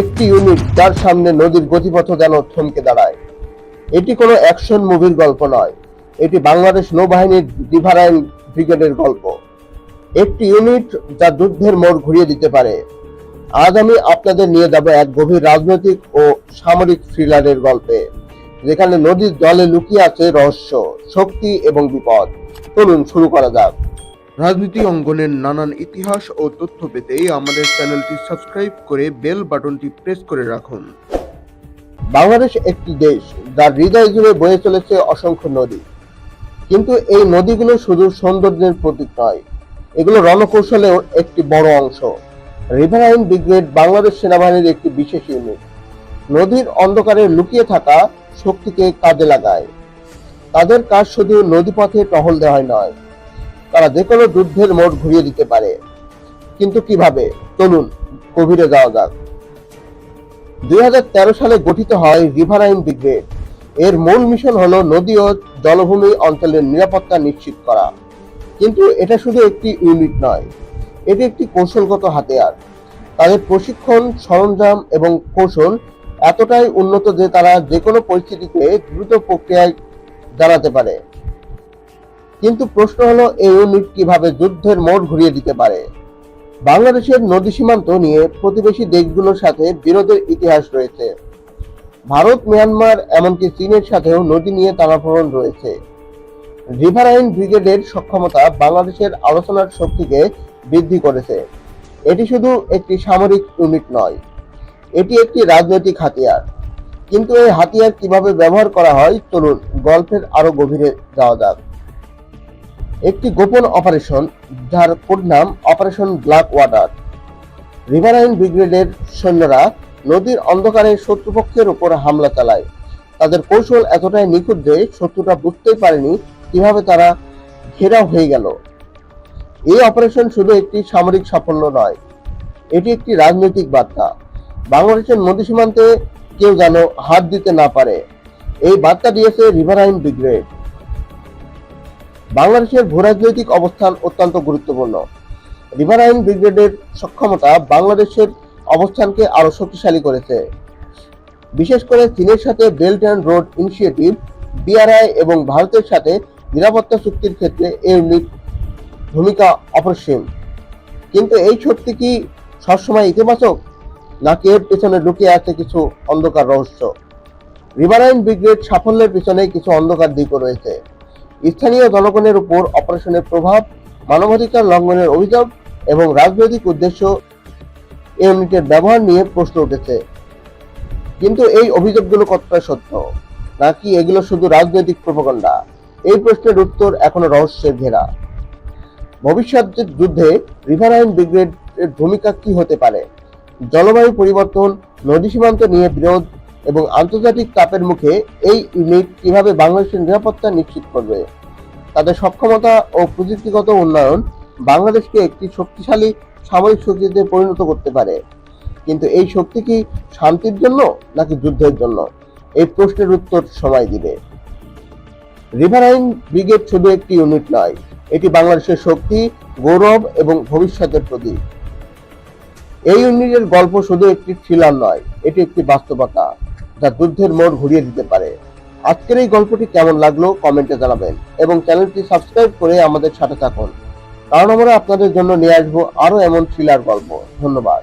একটি ইউনিট যার সামনে নদীর গতিপথ যেন থমকে দাঁড়ায়। এটি কোনো অ্যাকশন মুভির গল্প নয়। এটি বাংলাদেশ নৌবাহিনীর রিভারাইন ব্রিগেডের গল্প। একটি ইউনিট যা যুদ্ধের মোড় ঘুরিয়ে দিতে পারে। আজ আমি আপনাদের নিয়ে যাব এক গভীর রাজনৈতিক ও সামরিক থ্রিলারের গল্পে, যেখানে নদীর জলে লুকিয়ে আছে রহস্য, শক্তি এবং বিপদ। চলুন শুরু করা যাক। রাজনীতি অঙ্গনের নানান ইতিহাস ও তথ্য পেতে আমাদের চ্যানেলটি সাবস্ক্রাইব করে বেল বাটনটি প্রেস করে রাখুন। বাংলাদেশ একটি দেশ, যার হৃদয় জুড়ে বয়ে চলেছে অসংখ্য নদী। কিন্তু এই নদীগুলো শুধু সৌন্দর্যের প্রতীক নয়, এগুলো রণকৌশলেও একটি বড় অংশ। রিভারাইন ব্রিগেড বাংলাদেশ সেনাবাহিনীর একটি বিশেষ ইউনিট নদীর অন্ধকারে লুকিয়ে থাকা শক্তিকে কাজে লাগায়। তাদের কাজ শুধু নদীপথে টহল দেওয়াই নয় তারা যে কোনো যুদ্ধের মোড় ঘুরিয়ে দিতে পারে। কিন্তু কীভাবে? চলুন, গভীরে যাওয়া যাক। দুই হাজার তেরো সালে গঠিত হয় রিভারাইন ব্রিগেড। এর মূল মিশন হলো নদী ও জলভূমি অঞ্চলের নিরাপত্তা নিশ্চিত করা। কিন্তু এটা শুধু একটি ইউনিট নয়, এটি একটি কৌশলগত হাতিয়ার। তাদের প্রশিক্ষণ, সরঞ্জাম এবং কৌশল এতটাই উন্নত যে তারা যে কোনো পরিস্থিতিতে দ্রুত প্রক্রিয়ায় জানাতে পারে। কিন্তু প্রশ্ন হলো, এই ইউনিট কীভাবে যুদ্ধের মোড় ঘুরিয়ে দিতে পারে? বাংলাদেশের নদী সীমান্ত নিয়ে প্রতিবেশী দেশগুলোর সাথে বিরোধের ইতিহাস রয়েছে। ভারত, মিয়ানমার, এমনকি চীনের সাথেও নদী নিয়ে টানাপোড়েন রয়েছে। রিভারাইন ব্রিগেডের সক্ষমতা বাংলাদেশের আলোচনার শক্তিকে বৃদ্ধি করেছে। এটি শুধু একটি সামরিক ইউনিট নয়, এটি একটি রাজনৈতিক হাতিয়ার। কিন্তু এই হাতিয়ার কীভাবে ব্যবহার করা হয়, চলুন গল্পের আরও গভীরে যাওয়া যাক। একটি গোপন অপারেশন, যার কোড নাম অপারেশন ব্ল্যাক ওয়াটার রিভারাইন ব্রিগেডের সৈন্যরা নদীর অন্ধকারে শত্রুপক্ষের উপর হামলা চালায়। তাদের কৌশল এতটাই নিখুঁত যে শত্রুরা বুঝতেই পারেনি কীভাবে তারা ঘেরাও হয়ে গেল। এই অপারেশন শুধু একটি সামরিক সাফল্য নয়, এটি একটি রাজনৈতিক বার্তা। বাংলাদেশের নদী সীমান্তে কেউ যেন হাত দিতে না পারে। এই বার্তা দিয়েছে রিভারাইন ব্রিগেড। বাংলাদেশের ভূরাজনৈতিক অবস্থান অত্যন্ত গুরুত্বপূর্ণ। রিভারাইন ব্রিগেডের সক্ষমতা বাংলাদেশের অবস্থানকে আরও শক্তিশালী করেছে। বিশেষ করে চীনের সাথে belt and road initiative BRI এবং ভারতের সাথে নিরাপত্তা চুক্তির ক্ষেত্রে এই ইউনিট ভূমিকা অপরিসীম। কিন্তু এই শক্তি কি সবসময় ইতিবাচক, নাকি এর পেছনে লুকিয়ে আছে কিছু অন্ধকার রহস্য? রিভারাইন ব্রিগেড সাফল্যের পিছনে কিছু অন্ধকার দিকও রয়েছে। স্থানীয় জনগণের উপর অপারেশনের প্রভাব, মানবাধিকার লঙ্ঘনের অভিযোগ এবং রাজনৈতিক উদ্দেশ্য ইউনিটের ব্যবহার নিয়ে প্রশ্ন উঠেছে। কিন্তু এই অভিযোগগুলো কতটা সত্য? নাকি এগুলো শুধু রাজনৈতিক প্রপাগণ্ডা এই প্রশ্নের উত্তর এখনও রহস্যের ঘেরা। ভবিষ্যৎ যুদ্ধে রিভারাইন ব্রিগেডের ভূমিকা কি হতে পারে? জলবায়ু পরিবর্তন, নদী সীমান্ত নিয়ে বিরোধ এবং আন্তর্জাতিক চাপের মুখে এই ইউনিট কীভাবে বাংলাদেশের নিরাপত্তা নিশ্চিত করবে? তাদের সক্ষমতা ও প্রযুক্তিগত উন্নয়ন বাংলাদেশকে একটি শক্তিশালী সামরিক শক্তিতে পরিণত করতে পারে। কিন্তু এই শক্তি কি শান্তির জন্য নাকি যুদ্ধের জন্য? এই প্রশ্নের উত্তর সময় দিবে। রিভারাইন ব্রিগেড শুধু একটি ইউনিট নয়, এটি বাংলাদেশের শক্তি, গৌরব এবং ভবিষ্যতের প্রতীক। এই ইউনিটের গল্প শুধু একটি থ্রিলার নয়, এটি একটি বাস্তবতা। যা যুদ্ধের মোড় ঘুরিয়ে দিতে পারে। আজকের এই গল্পটি কেমন লাগল কমেন্টে জানাবেন এবং চ্যানেলটি সাবস্ক্রাইব করে আমাদের সাথে থাকুন। কারণ আমরা আপনাদের জন্য নিয়ে আসব আরও এমন থ্রিলার গল্প। ধন্যবাদ।